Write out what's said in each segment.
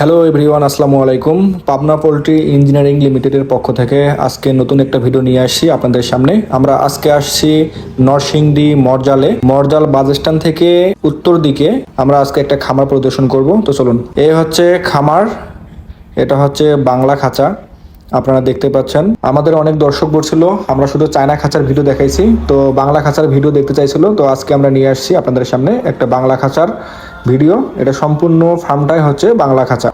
Hello everyone আসসালামু আলাইকুম Pabna poultry engineering লিমিটেডের পক্ষ থেকে আজকে নতুন একটা ভিডিও নিয়ে আসছি আপনাদের সামনে। আমরা আজকে আসছি নরসিংদী মরজালে। মরজাল স্ট্যান্ড থেকে উত্তর দিকে আমরা আজকে একটা খামার প্রদর্শন করব। তো চলুন এই হচ্ছে খামার, এটা হচ্ছে বাংলা খাঁচা। আপনারা দেখতে পাচ্ছেন, আমাদের অনেক দর্শক বলছিল, আমরা শুধু চায়না খাঁচার ভিডিও দেখাইছি। তো বাংলা খাঁচার ভিডিও দেখতে চাইছিল, তো আজকে আমরা নিয়ে আসছি আপনাদের সামনে একটা বাংলা খাঁচার ভিডিও। এটা সম্পূর্ণ ফার্মটাই হচ্ছে বাংলা খাঁচা।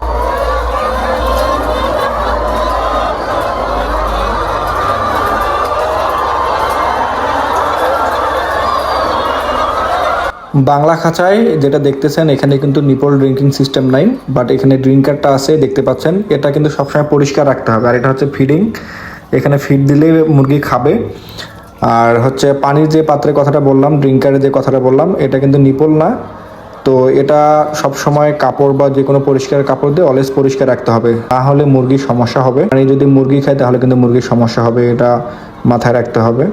বাংলা খাঁচায় যেটা দেখতেছেন, এখানে কিন্তু নিপল ড্রিঙ্কিং সিস্টেম নাই বাট এখানে ড্রিঙ্কারটা আছে, দেখতে পাচ্ছেন। এটা কিন্তু সবসময় পরিষ্কার রাখতে হবে, আর এটা হচ্ছে ফিডিং। এখানে ফিড দিলে মুরগি খাবে। আর হচ্ছে পানির যে পাত্রের কথাটা বললাম, ড্রিঙ্কারের যে কথাটা বললাম, এটা কিন্তু নিপল না। তো এটা সব সময় কাপড় বা যে কোনো পরিষ্কার কাপড় দিয়ে অলওয়েজ পরিষ্কার রাখতে হবে। না হলে মুরগির সমস্যা হবে। মানে যদি মুরগি খায়, তাহলে কিন্তু মুরগির সমস্যা হবে। এটা মাথায় রাখতে হবে।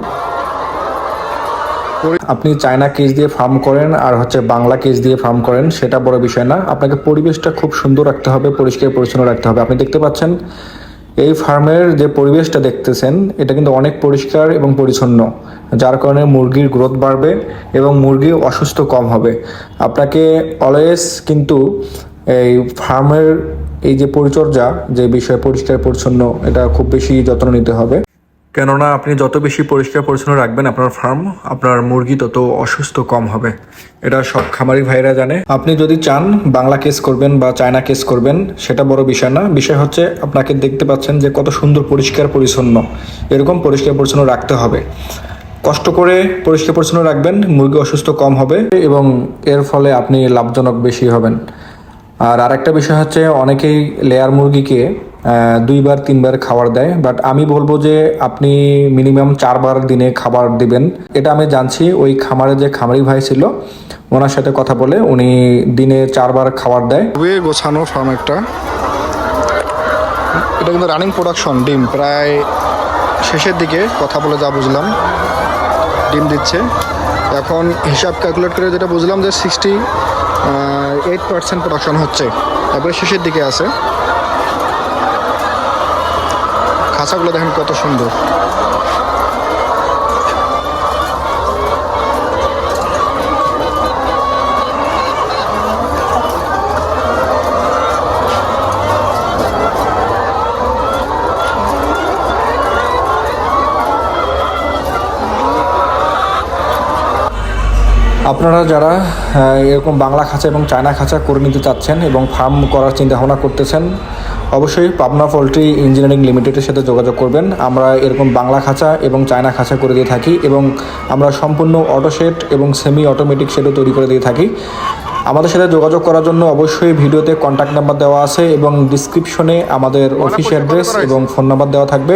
আপনি চায়না কেস দিয়ে ফার্ম করেন আর হচ্ছে বাংলা কেস দিয়ে ফার্ম করেন, সেটা বড় বিষয় না। আপনাকে পরিবেশটা খুব সুন্দর রাখতে হবে, পরিষ্কার পরিচ্ছন্ন রাখতে হবে। আপনি দেখতে পাচ্ছেন এই ফার্মের যে পরিবেশটা দেখতেছেন, এটা কিন্তু অনেক পরিষ্কার এবং পরিচ্ছন্ন, যার কারণে মুরগির গ্রোথ বাড়বে এবং মুরগি অসুস্থ কম হবে। আপনাকে অলওয়েজ কিন্তু এই ফার্মের এই যে পরিচর্যা, যে বিষয়ে পরিষ্কার, পরিচ্ছন্ন, এটা খুব বেশি যত্ন নিতে হবে। কেননা আপনি যত বেশি পরিষ্কার পরিচ্ছন্ন রাখবেন আপনার ফার্ম, আপনার মুরগি তত অসুস্থ কম হবে। এটা সব খামারি ভাইরা জানে। আপনি যদি চান বাংলা কেস করবেন বা চায়না কেস করবেন, সেটা বড় বিষয় না। বিষয় হচ্ছে আপনাকে দেখতে পাচ্ছেন যে কত সুন্দর পরিষ্কার পরিচ্ছন্ন। এরকম পরিষ্কার পরিচ্ছন্ন রাখতে হবে। কষ্ট করে পরিষ্কার পরিচ্ছন্ন রাখবেন, মুরগি অসুস্থ কম হবে এবং এর ফলে আপনি লাভজনক বেশি হবেন। আর আরেকটা বিষয় হচ্ছে, অনেকেই লেয়ার মুরগিকে দুইবার, তিনবার খাবার দেয়। বাট আমি বলব যে আপনি মিনিমাম চারবার দিনে খাবার দিবেন। এটা আমি জানছি, ওই খামারে যে খামারি ভাই ছিল, ওনার সাথে কথা বলে উনি দিনে চারবার খাবার দেয়। খুবই গোছানো ফার্ম একটা। এটা কিন্তু রানিং প্রোডাকশন ডিম। প্রায় শেষের দিকে কথা বলে যা বুঝলাম, ডিম দিচ্ছে। এখন হিসাব ক্যালকুলেট করে যেটা বুঝলাম যে সিক্সটি এইট পার্সেন্ট প্রোডাকশন হচ্ছে। তারপরে শেষের দিকে আছে। খাঁচাগুলো দেখেন কত সুন্দর। আপনারা যারা এরকম বাংলা খাঁচা এবং চায়না খাঁচা করে নিতে চাচ্ছেন এবং ফার্ম করার চিন্তা ভাবনা করতেছেন অবশ্যই পাবনা পোলট্রি ইঞ্জিনিয়ারিং লিমিটেডের সাথে যোগাযোগ করবেন। আমরা এরকম বাংলা খাঁচা এবং চায়না খাঁচা করে দিয়ে থাকি এবং আমরা সম্পূর্ণ অটো শেড এবং সেমি অটোমেটিক সেটও তৈরি করে দিয়ে থাকি। আমাদের সাথে যোগাযোগ করার জন্য অবশ্যই ভিডিওতে কন্ট্যাক্ট নাম্বার দেওয়া আছে এবং ডিসক্রিপশনে আমাদের অফিস অ্যাড্রেস এবং ফোন নাম্বার দেওয়া থাকবে।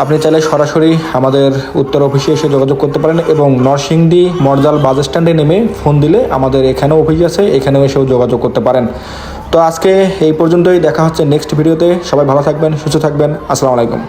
আপনি চাইলে সরাসরি আমাদের উত্তর অফিসে এসে যোগাযোগ করতে পারেন এবং নরসিংদী মর্জাল বাস স্ট্যান্ডে নেমে ফোন দিলে আমাদের এখানেও অফিস আছে, এখানেও এসেও যোগাযোগ করতে পারেন। তো আজকে এই পর্যন্তই, দেখা হচ্ছে নেক্সট ভিডিওতে। সবাই ভালো থাকবেন, সুস্থ থাকবেন। আসসালামু আলাইকুম।